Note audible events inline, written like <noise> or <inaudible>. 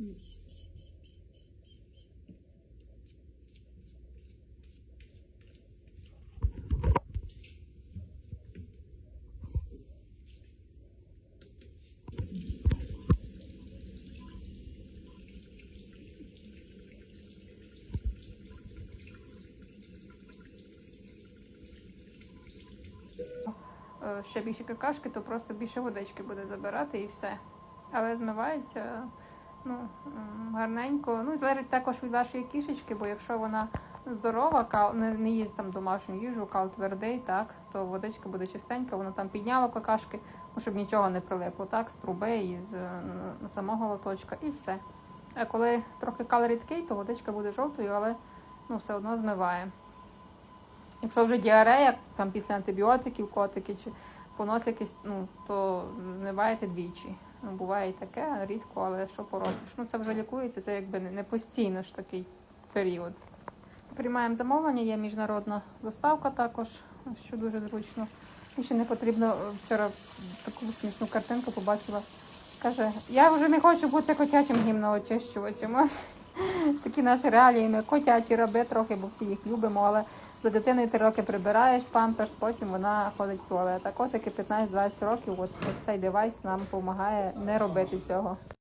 Е, ще більше какашки, то просто більше водички буде забирати і все. Але змивається ну, гарненько. Ну, залежить також від вашої кішечки, бо якщо вона здорова, кал, не, не їсть там домашню їжу, кал твердий, так, то водичка буде чистенька, вона там підняла какашки, ну, щоб нічого не прилипло, так, з труби і з е, самого лоточка, і все. А коли трохи кал рідкий, то водичка буде жовтою, але ну, все одно змиває. Якщо вже діарея, там після антибіотиків, котики чи понос якийсь, ну, то не змиваєте двічі. Ну, буває і таке, рідко, але що поробиш? Ну, це вже лікується, це якби не постійно ж такий період. Приймаємо замовлення, є міжнародна доставка також, що дуже зручно. І ще не потрібно е, вчора таку смішну картинку побачила. Каже, я вже не хочу бути котячим гімноочищувачем. <laughs> Такі наші реалії, ми котячі раби трохи, бо всі їх любимо, але за дитиною 3 роки прибираєш памперс, потім вона ходить в туалет. А котики 15-20 років, от, от цей девайс нам допомагає не робити цього.